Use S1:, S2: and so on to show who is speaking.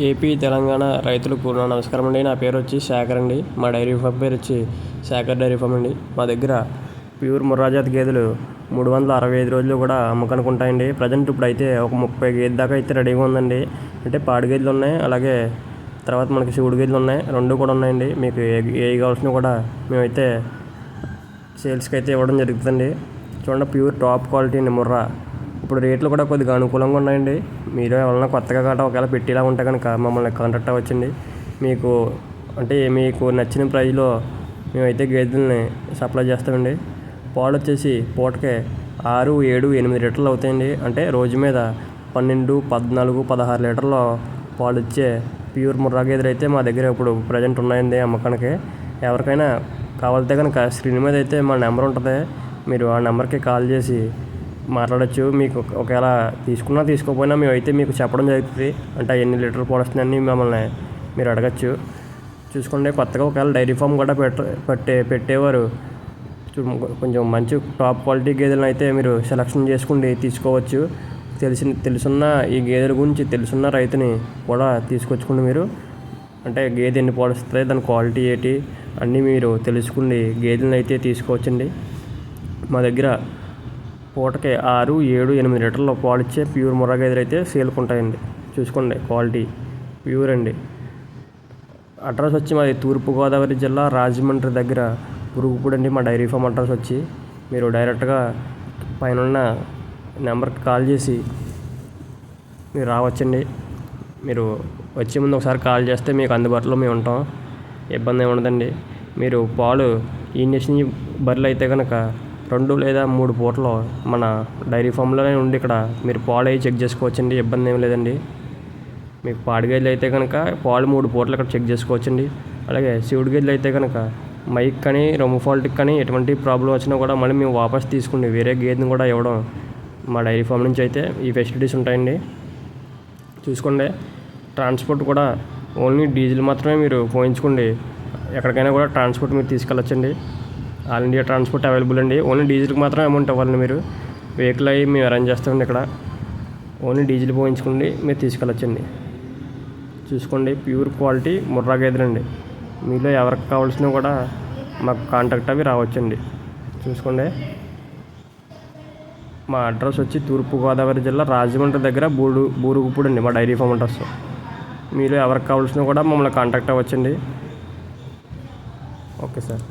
S1: AP Telangana రైతులకు నా నమస్కారం అండి. నా పేరు వచ్చి శేఖర్ అండి. మా డైరీ ఫామ్ పేరు వచ్చి శేఖర్ డైరీ ఫామ్ అండి. మా దగ్గర ప్యూర్ ముర్రాజాతి గేదెలు మూడు వందల అరవై ఐదు రోజులు కూడా అమ్మకానికి ఉంటాయండి ప్రజెంట్ ఇప్పుడు అయితే ఒక ముప్పై గేదె దాకా అయితే రెడీగా ఉందండి. అంటే పాడి గేదెలు ఉన్నాయి. అలాగే తర్వాత మనకి శివుడు గేదెలు ఉన్నాయి. రెండు కూడా ఉన్నాయండి. మీకు ఏ ఏ కావాల్సినవి కూడా మేమైతే సేల్స్కి అయితే ఇవ్వడం జరుగుతుందండి. చూడండి ప్యూర్ టాప్ క్వాలిటీ అండి ముర్రా. ఇప్పుడు రేట్లు కూడా కొద్దిగా అనుకూలంగా ఉన్నాయండి. మీరు ఎవరైనా కొత్తగా గట్రా ఒకవేళ పెట్టేలా ఉంటే కనుక మమ్మల్ని కాంటాక్ట్ అవ్వచ్చండి. మీకు అంటే మీకు నచ్చిన ప్రైజ్లో మేమైతే గేదెలని సప్లై చేస్తామండి. పాలు వచ్చేసి పూటకే ఆరు ఏడు ఎనిమిది లీటర్లు అవుతాయండి. అంటే రోజు మీద పన్నెండు పద్నాలుగు పదహారు లీటర్లు పాలు ఇచ్చే ప్యూర్ ముర్రా గేదెలు అయితే మా దగ్గర ఇప్పుడు ప్రజెంట్ ఉన్నాయండి అమ్మకానికి. ఎవరికైనా కావాలితే కనుక స్క్రీన్ మీద అయితే మా నెంబర్ ఉంటుంది. మీరు ఆ నెంబర్కి కాల్ చేసి మాట్లాడచ్చు. మీకు ఒకవేళ తీసుకున్నా తీసుకోకపోయినా మేమైతే మీకు చెప్పడం జరుగుతుంది. అంటే ఎన్ని లీటర్ పాలు మిమ్మల్ని మమ్మల్ని మీరు అడగచ్చు. చూసుకోండి. కొత్తగా ఒకవేళ డైరీ ఫామ్ కూడా పెట్ట పెట్టే పెట్టేవారు. కొంచెం మంచి టాప్ క్వాలిటీ గేదెలను అయితే మీరు సెలక్షన్ చేసుకుని తీసుకోవచ్చు. తెలిసిన తెలుసున్న ఈ గేదెల గురించి తెలుసున్న రైతుని కూడా తీసుకొచ్చుకోండి మీరు. అంటే గేదె ఎన్ని పాలు దాని క్వాలిటీ ఏంటి అన్నీ మీరు తెలుసుకుని గేదెలను అయితే తీసుకోవచ్చండి మా దగ్గర పూటకి ఆరు ఏడు ఎనిమిది లీటర్ల పాలు ఇచ్చే ప్యూర్ ముర్రా గేదెలు అయితే సేల్కి ఉంటాయండి చూసుకోండి క్వాలిటీ ప్యూర్ అండి. అడ్రస్ వచ్చి మాది తూర్పుగోదావరి జిల్లా రాజమండ్రి దగ్గర పురుగుపూడి అండి మా డైరీ ఫామ్ అడ్రస్ వచ్చి. మీరు డైరెక్ట్గా పైన ఉన్న నెంబర్కి కాల్ చేసి మీరు రావచ్చండి. మీరు వచ్చే ముందు ఒకసారి కాల్ చేస్తే మీకు అందుబాటులో మేము ఉంటాం. ఇబ్బంది ఏమి ఉండదండి. మీరు పాలు ఈ ఇంజక్షన్ బర్రెలు అయితే కనుక రెండు లేదా మూడు పూటలు మన డైరీ ఫామ్లోనే ఉండి ఇక్కడ మీరు పాలు అవి చెక్ చేసుకోవచ్చండి ఇబ్బంది ఏం లేదండి. మీకు పాడి గేదెలు అయితే కనుక పాలు మూడు పూటలు ఇక్కడ చెక్ చేసుకోవచ్చండి. అలాగే శివుడి గేదెలు అయితే కనుక మైక్ కానీ రొమ్ము ఫాల్ట్కి కానీ ఎటువంటి ప్రాబ్లం వచ్చినా కూడా మళ్ళీ మేము వాపస్ తీసుకుని వేరే గేదెని కూడా ఇవ్వడం మా డైరీ ఫామ్ నుంచి అయితే ఈ ఫెసిలిటీస్ ఉంటాయండి. చూసుకోండి ట్రాన్స్పోర్ట్ కూడా ఓన్లీ డీజిల్ మాత్రమే మీరు పోయించుకోండి. ఎక్కడికైనా కూడా ట్రాన్స్పోర్ట్ మీరు తీసుకెళ్ళొచ్చండి. ఆల్ ఇండియా ట్రాన్స్పోర్ట్ అవైలబుల్ అండి. ఓన్లీ డీజిల్కి మాత్రం అమౌంట్ ఇవ్వాలండి మీరు. వెహికల్ అవి మేము అరేంజ్ చేస్తామండి ఇక్కడ. ఓన్లీ డీజిల్ పోయించుకోండి మీరు తీసుకెళ్ళొచ్చండి. చూసుకోండి ప్యూర్ క్వాలిటీ ముర్రా గేదెలండి మీలో ఎవరికి కావాల్సినా కూడా మాకు కాంటాక్ట్ అవి రావచ్చండి. చూసుకోండి. మా అడ్రస్ వచ్చి తూర్పుగోదావరి జిల్లా రాజమండ్రి దగ్గర బూడు బూరుగుప్పుడు అండి మా డైరీ ఫామ్ అడ్రస్ మీరు ఎవరికి కావాల్సినా కూడా మమ్మల్ని కాంటాక్ట్ అవ్వచ్చండి. Okay sir.